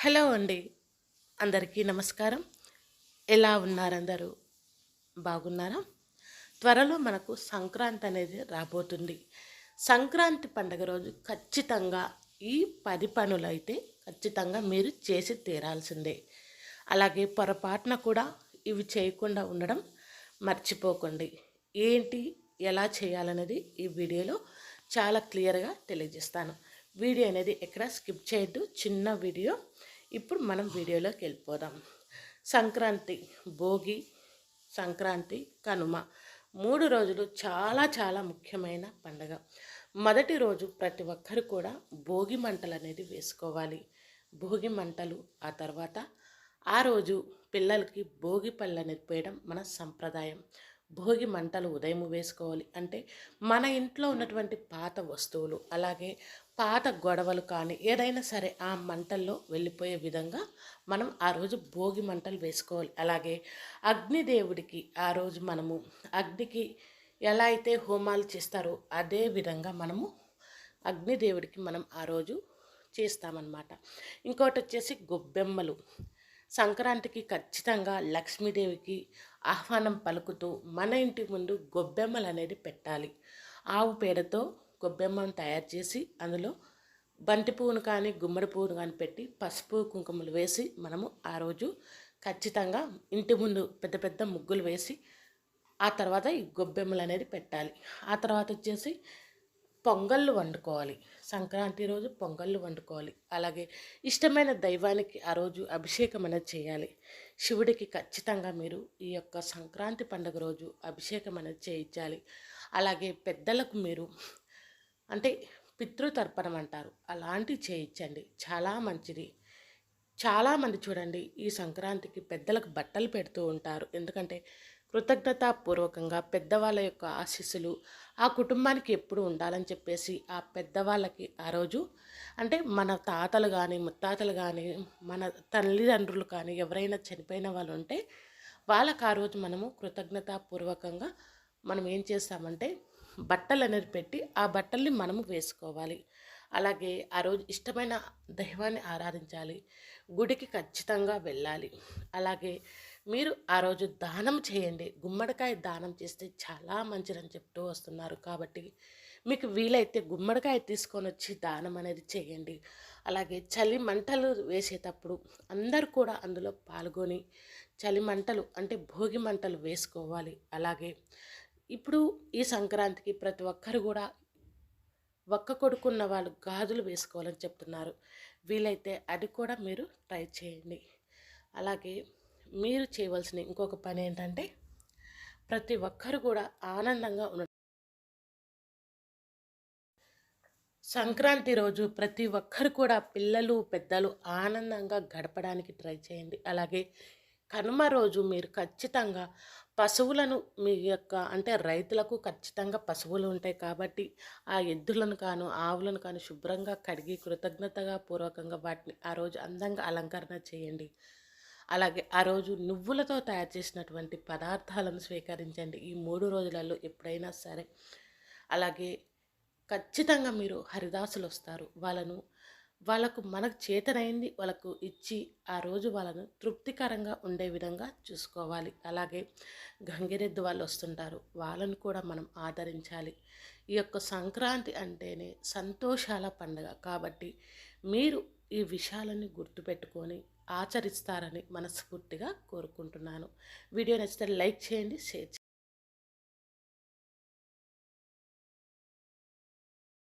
Hello అండి. అందరికీ నమస్కారం. ఎలా ఉన్నారందరూ? బాగున్నారా? త్వరలో మనకు సంక్రాంతి అనేది రాబోతుంది. సంక్రాంతి పండుగ రోజు ఖచ్చితంగా ఈ పది పనులు అయితే ఖచ్చితంగా మీరు చేసి తీరాల్సిందే. అలాగే పొరపాటున కూడా ఇవి చేయకుండా ఉండడం మర్చిపోకండి. ఏంటి ఎలా చేయాలనేది ఈ వీడియోలో చాలా క్లియర్గా తెలియజేస్తాను. వీడియో అనేది ఎక్కడ స్కిప్ చేయొద్దు. చిన్న వీడియో. ఇప్పుడు మనం వీడియోలోకి వెళ్ళిపోదాం. సంక్రాంతి భోగి సంక్రాంతి కనుమ. మూడు రోజులు చాలా చాలా ముఖ్యమైన పండగ. మొదటి రోజు ప్రతి ఒక్కరు కూడా భోగి మంటలు అనేది వేసుకోవాలి. భోగి మంటలు ఆ తర్వాత ఆ రోజు పిల్లలకి భోగి పళ్ళు అనేది పోయడం మన సంప్రదాయం. భోగి మంటలు ఉదయం వేసుకోవాలి. అంటే మన ఇంట్లో ఉన్నటువంటి పాత వస్తువులు అలాగే పాత గొడవలు కానీ ఏదైనా సరే ఆ మంటల్లో వెళ్ళిపోయే విధంగా మనం ఆ రోజు భోగి మంటలు వేసుకోవాలి. అలాగే అగ్నిదేవుడికి ఆ రోజు మనము అగ్నికి ఎలా అయితే హోమాలు చేస్తారో అదే విధంగా మనము అగ్నిదేవుడికి మనం ఆ రోజు చేస్తామన్నమాట. ఇంకోటి వచ్చేసి గొబ్బెమ్మలు. సంక్రాంతికి ఖచ్చితంగా లక్ష్మీదేవికి ఆహ్వానం పలుకుతూ మన ఇంటి ముందు గొబ్బెమ్మలు అనేది పెట్టాలి. ఆవు పేడతో గొబ్బెమ్మను తయారు చేసి అందులో బంతి పువ్వును కానీ గుమ్మడి పువ్వును కానీ పెట్టి పసుపు కుంకుమలు వేసి మనము ఆ రోజు ఖచ్చితంగా ఇంటి ముందు పెద్ద పెద్ద ముగ్గులు వేసి ఆ తర్వాత ఈ గొబ్బెమ్మలు అనేది పెట్టాలి. ఆ తర్వాత వచ్చేసి పొంగళ్ళు వండుకోవాలి. సంక్రాంతి రోజు పొంగళ్ళు వండుకోవాలి. అలాగే ఇష్టమైన దైవానికి ఆ రోజు అభిషేకం అనేది చేయాలి. శివుడికి ఖచ్చితంగా మీరు ఈ యొక్క సంక్రాంతి పండుగ రోజు అభిషేకం అనేది చేయించాలి. అలాగే పెద్దలకు మీరు అంటే పితృతర్పణం అంటారు. అలాంటివి చేయించండి. చాలా మంచిది. చాలామంది చూడండి ఈ సంక్రాంతికి పెద్దలకు బట్టలు పెడుతూ ఉంటారు. ఎందుకంటే కృతజ్ఞతాపూర్వకంగా పెద్దవాళ్ళ యొక్క ఆశీస్సులు ఆ కుటుంబానికి ఎప్పుడు ఉండాలని చెప్పేసి ఆ పెద్దవాళ్ళకి ఆ రోజు అంటే మన తాతలు కానీ ముత్తాతలు కానీ మన తల్లిదండ్రులు కానీ ఎవరైనా చనిపోయిన వాళ్ళు ఉంటే వాళ్ళకి ఆ రోజు మనము కృతజ్ఞతాపూర్వకంగా మనం ఏం చేస్తామంటే బట్టలు అనేది పెట్టి ఆ బట్టల్ని మనము వేసుకోవాలి. అలాగే ఆ రోజు ఇష్టమైన దైవాన్ని ఆరాధించాలి. గుడికి ఖచ్చితంగా వెళ్ళాలి. అలాగే మీరు ఆ రోజు దానం చేయండి. గుమ్మడికాయ దానం చేస్తే చాలా మంచిదని చెప్తూ వస్తున్నారు. కాబట్టి మీకు వీలైతే గుమ్మడికాయ తీసుకొని వచ్చి దానం అనేది చేయండి. అలాగే చలి మంటలు వేసేటప్పుడు అందరు కూడా అందులో పాల్గొని చలి మంటలు అంటే భోగి మంటలు వేసుకోవాలి. అలాగే ఇప్పుడు ఈ సంక్రాంతికి ప్రతి ఒక్కరు కూడా ఒక్క కొడుకున్న వాళ్ళు గాజులు వేసుకోవాలని చెప్తున్నారు. వీలైతే అది కూడా మీరు ట్రై చేయండి. అలాగే మీరు చేయవలసిన ఇంకొక పని ఏంటంటే ప్రతి ఒక్కరు కూడా ఆనందంగా ఉన్న సంక్రాంతి రోజు ప్రతి ఒక్కరు కూడా పిల్లలు పెద్దలు ఆనందంగా గడపడానికి ట్రై చేయండి. అలాగే కనుమ రోజు మీరు ఖచ్చితంగా పశువులను మీ యొక్క అంటే రైతులకు ఖచ్చితంగా పశువులు ఉంటాయి కాబట్టి ఆ ఎద్దులను కాను ఆవులను కాను శుభ్రంగా కడిగి కృతజ్ఞతగా పూర్వకంగా వాటిని ఆ రోజు అందంగా అలంకరణ చేయండి. అలాగే ఆ రోజు నువ్వులతో తయారు చేసినటువంటి పదార్థాలను స్వీకరించండి. ఈ మూడు రోజులలో ఎప్పుడైనా సరే. అలాగే ఖచ్చితంగా మీరు హరిదాసులు వస్తారు. వాళ్ళను వాళ్ళకు మనకు చేతనైంది వాళ్ళకు ఇచ్చి ఆ రోజు వాళ్ళను తృప్తికరంగా ఉండే విధంగా చూసుకోవాలి. అలాగే గంగిరెద్దు వాళ్ళు వస్తుంటారు వాళ్ళను కూడా మనం ఆదరించాలి. ఈ యొక్క సంక్రాంతి అంటేనే సంతోషాల పండుగ. కాబట్టి మీరు ఈ విషయాలని గుర్తుపెట్టుకొని ఆచరిస్తారని మనస్ఫూర్తిగా కోరుకుంటున్నాను. వీడియో నచ్చితే లైక్ చేయండి షేర్